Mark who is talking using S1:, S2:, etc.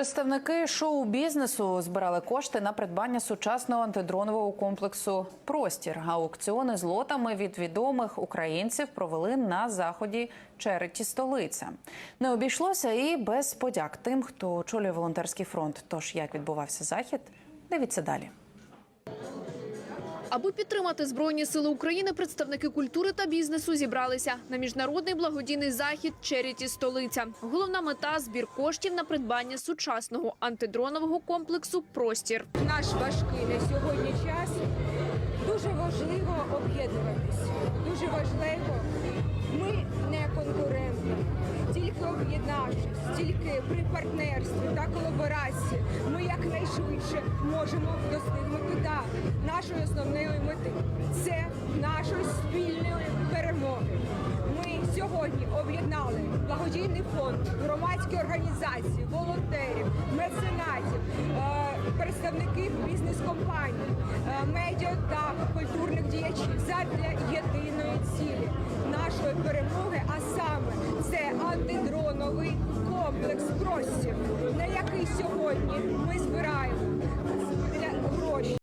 S1: Представники шоу-бізнесу збирали кошти на придбання сучасного антидронового комплексу Простір. Аукціони з лотами від відомих українців провели на заході Череті столиця. Не обійшлося і без подяк тим, хто очолює волонтерський фронт. Тож як відбувався захід, дивіться далі.
S2: Аби підтримати Збройні сили України, представники культури та бізнесу зібралися на міжнародний благодійний захід Черіті столиця. Головна мета збір коштів на придбання сучасного антидронового комплексу Простір.
S3: Наш важкий на сьогодні час дуже важливо об'єднуватись. Дуже важливо. Ми не конкуренти. Тільки об'єднавшись, тільки при партнерстві та колаборації ми якнайшвидше можемо достигнути да, нашої Ми сьогодні об'єднали благодійний фонд, громадські організації, волонтерів, меценатів, е, представників бізнес-компаній, е, медіа та культурних діячів задля єдиної цілі нашої перемоги, а саме це антидроновий комплекс простір, на який сьогодні